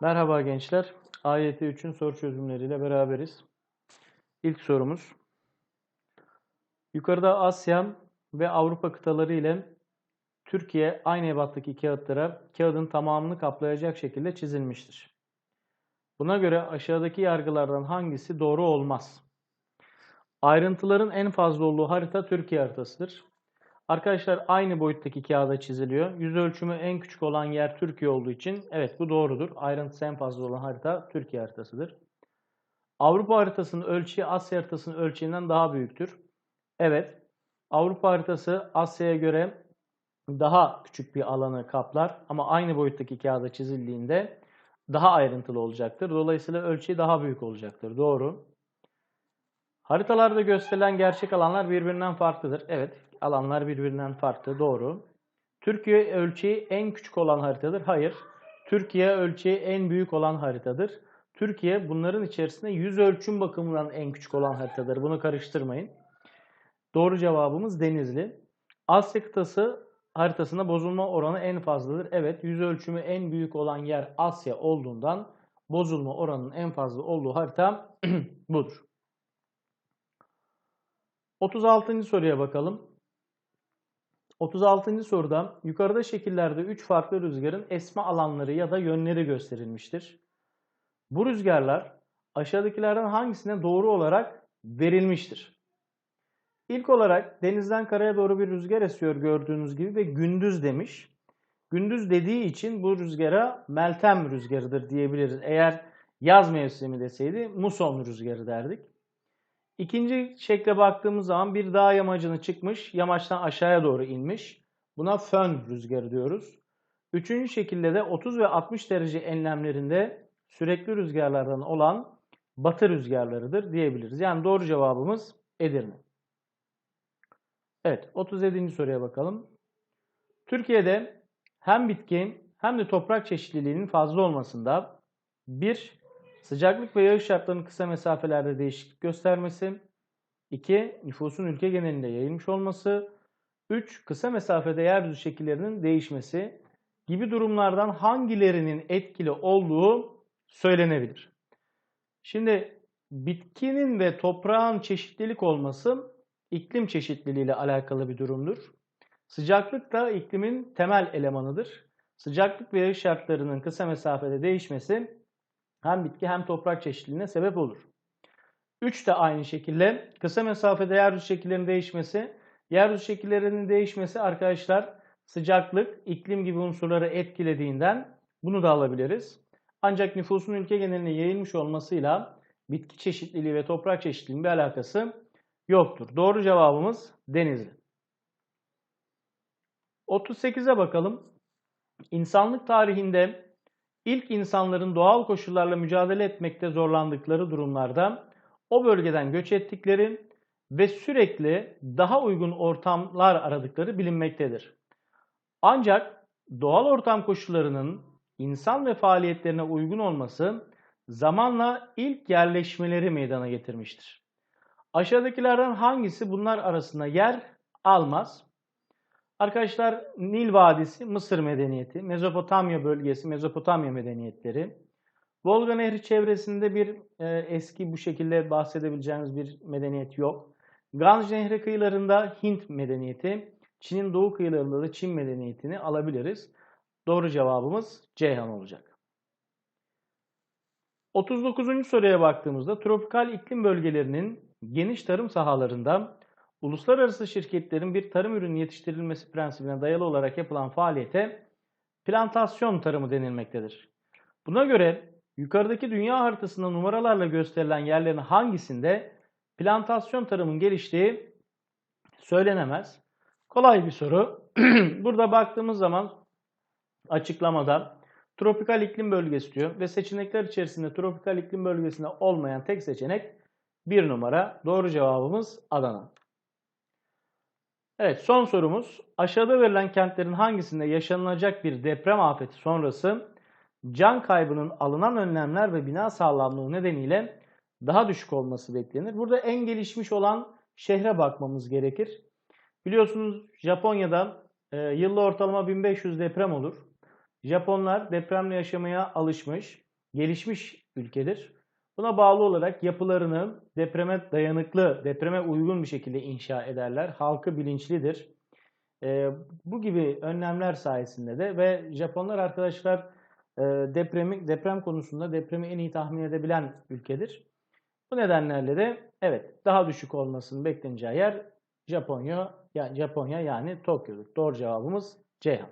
Merhaba gençler. AYT 3'ün soru çözümleriyle beraberiz. İlk sorumuz. Yukarıda Asya ve Avrupa kıtaları ile Türkiye aynı ebattaki kağıtlara kağıdın tamamını kaplayacak şekilde çizilmiştir. Buna göre aşağıdaki yargılardan hangisi doğru olmaz? Ayrıntıların en fazla olduğu harita Türkiye haritasıdır. Arkadaşlar aynı boyuttaki kağıda çiziliyor. Yüz ölçümü en küçük olan yer Türkiye olduğu için evet bu doğrudur. Ayrıntısı en fazla olan harita Türkiye haritasıdır. Avrupa haritasının ölçeği Asya haritasının ölçeğinden daha büyüktür. Evet. Avrupa haritası Asya'ya göre daha küçük bir alanı kaplar ama aynı boyuttaki kağıda çizildiğinde daha ayrıntılı olacaktır. Dolayısıyla ölçeği daha büyük olacaktır. Doğru. Haritalarda gösterilen gerçek alanlar birbirinden farklıdır. Evet, alanlar birbirinden farklı. Doğru. Türkiye ölçeği en küçük olan haritadır. Hayır. Türkiye ölçeği en büyük olan haritadır. Türkiye bunların içerisinde yüz ölçüm bakımından en küçük olan haritadır. Bunu karıştırmayın. Doğru cevabımız Denizli. Asya kıtası haritasında bozulma oranı en fazladır. Evet, yüz ölçümü en büyük olan yer Asya olduğundan bozulma oranının en fazla olduğu harita budur. 36. soruya bakalım. 36. soruda yukarıda şekillerde 3 farklı rüzgarın esme alanları ya da yönleri gösterilmiştir. Bu rüzgarlar aşağıdakilerden hangisine doğru olarak verilmiştir? İlk olarak denizden karaya doğru bir rüzgar esiyor gördüğünüz gibi ve gündüz demiş. Gündüz dediği için bu rüzgara Meltem rüzgarıdır diyebiliriz. Eğer yaz mevsimi deseydi muson rüzgarı derdik. İkinci şekle baktığımız zaman bir dağ yamacını çıkmış, yamaçtan aşağıya doğru inmiş. Buna fön rüzgarı diyoruz. Üçüncü şekilde de 30 ve 60 derece enlemlerinde sürekli rüzgarlardan olan batı rüzgarlarıdır diyebiliriz. Yani doğru cevabımız Edirne. Evet, 37. soruya bakalım. Türkiye'de hem bitki hem de toprak çeşitliliğinin fazla olmasında bir Sıcaklık ve yağış şartlarının kısa mesafelerde değişiklik göstermesi. 2. Nüfusun ülke genelinde yayılmış olması. 3. Kısa mesafede yeryüzü şekillerinin değişmesi gibi durumlardan hangilerinin etkili olduğu söylenebilir. Şimdi bitkinin ve toprağın çeşitlilik olması iklim çeşitliliği ile alakalı bir durumdur. Sıcaklık da iklimin temel elemanıdır. Sıcaklık ve yağış şartlarının kısa mesafede değişmesi hem bitki hem toprak çeşitliliğine sebep olur. 3 de aynı şekilde kısa mesafede yeryüzü şekillerinin değişmesi. Yeryüzü şekillerinin değişmesi arkadaşlar sıcaklık, iklim gibi unsurları etkilediğinden bunu da alabiliriz. Ancak nüfusun ülke geneline yayılmış olmasıyla bitki çeşitliliği ve toprak çeşitliliğinin bir alakası yoktur. Doğru cevabımız Denizli. 38'e bakalım. İnsanlık tarihinde İlk insanların doğal koşullarla mücadele etmekte zorlandıkları durumlarda o bölgeden göç ettikleri ve sürekli daha uygun ortamlar aradıkları bilinmektedir. Ancak doğal ortam koşullarının insan ve faaliyetlerine uygun olması zamanla ilk yerleşmeleri meydana getirmiştir. Aşağıdakilerden hangisi bunlar arasında yer almaz? Arkadaşlar Nil Vadisi Mısır medeniyeti, Mezopotamya bölgesi Mezopotamya medeniyetleri, Volga Nehri çevresinde bir e, eski bu şekilde bahsedebileceğimiz bir medeniyet yok. Ganj Nehri kıyılarında Hint medeniyeti, Çin'in doğu kıyılarında da Çin medeniyetini alabiliriz. Doğru cevabımız Ceyhan olacak. 39. soruya baktığımızda tropikal iklim bölgelerinin geniş tarım sahalarında uluslararası şirketlerin bir tarım ürünü yetiştirilmesi prensibine dayalı olarak yapılan faaliyete plantasyon tarımı denilmektedir. Buna göre yukarıdaki dünya haritasında numaralarla gösterilen yerlerin hangisinde plantasyon tarımın geliştiği söylenemez. Kolay bir soru. Burada baktığımız zaman açıklamada tropikal iklim bölgesi diyor ve seçenekler içerisinde tropikal iklim bölgesinde olmayan tek seçenek bir numara. Doğru cevabımız Adana. Evet son sorumuz. Aşağıda verilen kentlerin hangisinde yaşanılacak bir deprem afeti sonrası can kaybının alınan önlemler ve bina sağlamlığı nedeniyle daha düşük olması beklenir. Burada en gelişmiş olan şehre bakmamız gerekir. Biliyorsunuz Japonya'da e, yılda ortalama 1500 deprem olur. Japonlar depremle yaşamaya alışmış. gelişmiş ülkedir. Buna bağlı olarak yapılarını depreme dayanıklı, depreme uygun bir şekilde inşa ederler. Halkı bilinçlidir. Ee, bu gibi önlemler sayesinde de ve Japonlar arkadaşlar e, depremi deprem konusunda depremi en iyi tahmin edebilen ülkedir. Bu nedenlerle de evet daha düşük olmasının bekleneceği yer Japonya, yani Japonya yani Tokyo'dur. Doğru cevabımız Ceyhan.